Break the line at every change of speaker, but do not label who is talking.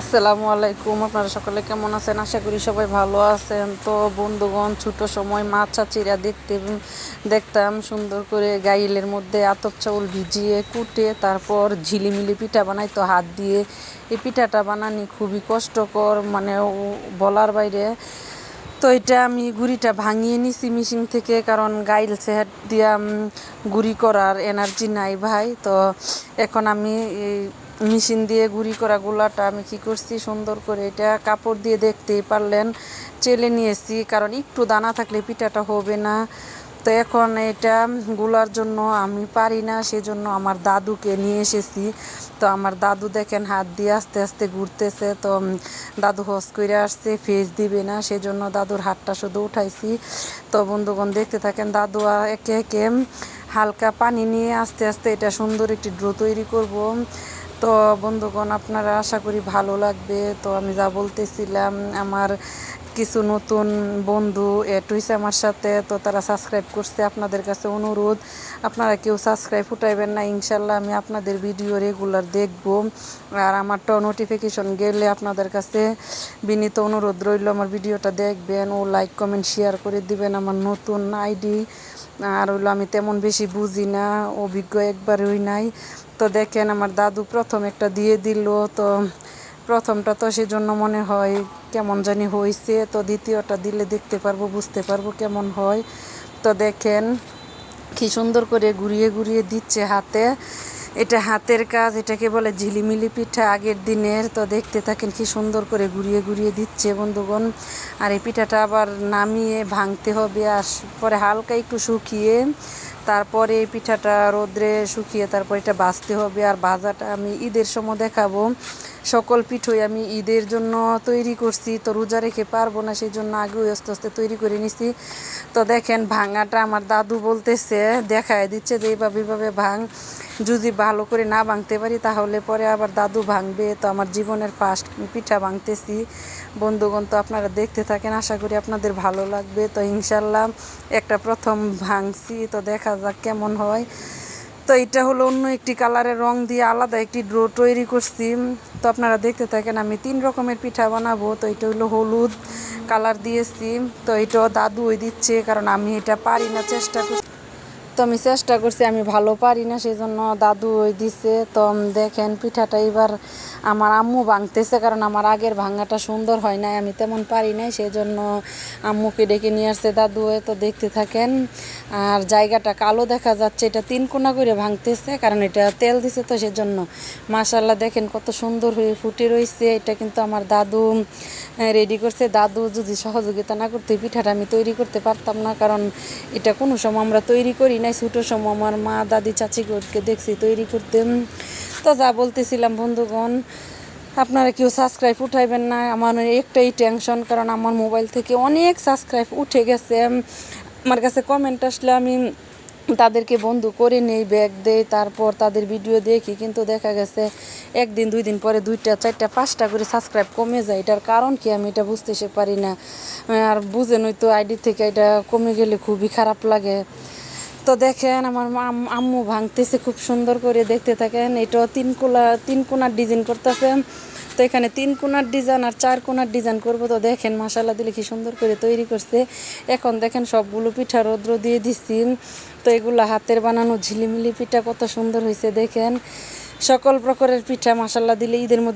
আসসালামু আলাইকুম। আপনারা সকলে কেমন আছেন? আশা করি সবাই ভালো আছেন। তো বন্ধুগণ, ছোট সময় মাছ চাচিরা দেখতে দেখতাম সুন্দর করে গাইলের মধ্যে আতপ চাউল ভিজিয়ে, কুটে, তারপর ঝিলিমিলি পিঠা বানাইতো হাত দিয়ে এই পিঠাটা বানানি খুবই কষ্টকর। মানে বলার বাইরে তো এটা আমি গুড়িটা ভাঙিয়ে নিছি মিশিং থেকে, কারণ গাইল সেট দিয়া গুড়ি করার এনার্জি নাই ভাই। তো এখন আমি এই মেশিন দিয়ে গুড়ি করা গুলাটা আমি কি করছি? সুন্দর করে এটা কাপড় দিয়ে দেখতেই পারলেন। চেলে নিয়েছি, কারণ একটু দানা থাকলে পিঠাটা হবে না। তো এখন এটা গুলার জন্য আমি পারি না, সেজন্য আমার দাদুকে নিয়ে এসেছি। তো আমার দাদু দেখেন হাত দিয়ে আস্তে আস্তে ঘুরতেছে, তো দাদু হস করে আসছে ফেস দিবে না, সেজন্য দাদুর হাতটা শুধু উঠাইছি। তো বন্ধুগণ দেখতে থাকেন, দাদু একে একে হালকা পানি নিয়ে আস্তে আস্তে এটা সুন্দর একটি ড্রো তৈরি করব। তো বন্ধুগণ, আপনারা আশা করি ভালো লাগবে। তো আমি যা বলতেছিলাম, আমার কিছু নতুন বন্ধু এড হয়েছে আমার সাথে, তো তারা সাবস্ক্রাইব করছে আপনাদের কাছে অনুরোধ। আপনারা কেউ সাবস্ক্রাইব উঠাইবেন না, ইনশাল্লাহ আমি আপনাদের ভিডিও রেগুলার দেখব। আর আমারটাও নোটিফিকেশন গেলে আপনাদের কাছে বিনীত অনুরোধ রইল, আমার ভিডিওটা দেখবেন ও লাইক কমেন্ট শেয়ার করে দিবেন আমার নতুন আইডি। আর হইল আমি তেমন বেশি বুঝি না, অভিজ্ঞ একবারই নাই। তো দেখেন আমার দাদু প্রথম একটা দিয়ে দিল, তো প্রথমটা তো সেজন্য মনে হয় কেমন জানি হয়েছে তো দ্বিতীয়টা দিলে দেখতে পারব, বুঝতে পারব কেমন হয়। তো দেখেন কি সুন্দর করে ঘুরিয়ে ঘুরিয়ে দিচ্ছে হাতে। এটা হাতের কাজ, এটাকে বলে ঝিলিমিলি পিঠা আগের দিনের। তো দেখতে থাকেন কি সুন্দর করে ঘুরিয়ে ঘুরিয়ে দিচ্ছে বন্ধুগণ। আর এই পিঠাটা আবার নামিয়ে ভাঙতে হবে, আর পরে হালকা একটু শুকিয়ে তারপরে এই পিঠাটা রোদ্রে শুকিয়ে তারপর এটা ভাজতে হবে আর ভাজাটা আমি ঈদের সময় দেখাবো। সকল পিঠই আমি ঈদের জন্য তৈরি করছি। তো রোজা রেখে পারব না সেই জন্য আগেও আস্তে আস্তে তৈরি করে নিছি। তো দেখেন, ভাঙাটা আমার দাদু বলতেছে, দেখায় দিচ্ছে যে এইভাবে এইভাবে ভাঙ। যদি ভালো করে না ভাঙতে পারি, তাহলে পরে আবার দাদু ভাঙবে। তো আমার জীবনের ফার্স্ট পিঠা ভাঙতেছি। বন্ধুগণ, তো আপনারা দেখতে থাকেন, আশা করি আপনাদের ভালো লাগবে। তো ইনশাল্লাহ একটা প্রথম ভাঙছি। তো দেখা যাক কেমন হয়। তো এটা হলো অন্য একটি কালারের রং দিয়ে আলাদা একটি ড্রো তৈরি করছি। তো আপনারা দেখতে থাকেন, আমি তিন রকমের পিঠা বানাবো। তো এটা হলো হলুদ কালার দিয়েছি। তো এটাও দাদু ওই দিচ্ছে, কারণ আমি এটা পারি না, চেষ্টা করছি। তো আমি চেষ্টা করছি, আমি ভালো পারি না সেই জন্য দাদু ওই দিছে, তো দেখেন পিঠাটা এবার আমার আম্মু ভাঙতেছে, কারণ আমার আগের ভাঙাটা সুন্দর হয় নাই, আমি তেমন পারি নাই সেই জন্য আম্মুকে ডেকে নিয়ে আসছে দাদু তো দেখতে থাকেন। আর জায়গাটা কালো দেখা যাচ্ছে, এটা তিন কোনা করে ভাঙতেছে, কারণ এটা তেল দিছে, তো সেজন্য মাশাল্লাহ দেখেন কত সুন্দর হয়ে ফুটে রয়েছে এটা কিন্তু আমার দাদু রেডি করছে। দাদু যদি সহযোগিতা না করতে পিঠাটা আমি তৈরি করতে পারতাম না, কারণ এটা কোনো সময় আমরা তৈরি করি নাই, ছোটো সময় আমার মা, দাদি, চাচি চাচিকে দেখছি, তৈরি করতে। তো যা বলতেছিলাম, বন্ধুগণ, আপনারা কেউ সাবস্ক্রাইব উঠাইবেন না, আমার একটাই টেনশন কারণ আমার মোবাইল থেকে অনেক সাবস্ক্রাইব উঠে গেছে। আমার কাছে কমেন্ট আসলে আমি তাদেরকে বন্ধু করে নেই ব্যাগ দেই, তারপর তাদের ভিডিও দেখি, কিন্তু দেখা গেছে একদিন দুই দিন পরে দুইটা, চারটা, পাঁচটা করে সাবস্ক্রাইব কমে যায়। এটার কারণ কি? আমি এটা বুঝতে পারি না। আর বুঝেনই তো আইডি থেকে এটা কমে গেলে খুবই খারাপ লাগে। তো দেখেন আমার আম্মু ভাঙতেছে খুব সুন্দর করে দেখতে থাকেন। এটাও তিন কোলা তিন কোনার ডিজাইন করতেছে। তো এখানে তিন কোনার ডিজাইন আর চার কোনার ডিজাইন করব। তো দেখেন মশালা দিলে কি সুন্দর করে তৈরি করছে। এখন দেখেন সবগুলো পিঠা রৌদ্র দিয়ে দিচ্ছি। তো এগুলো হাতের বানানো ঝিলিমিলি পিঠা কত সুন্দর হয়েছে দেখেন। সকল প্রকারের পিঠা মশালা দিলে ঈদের মধ্যে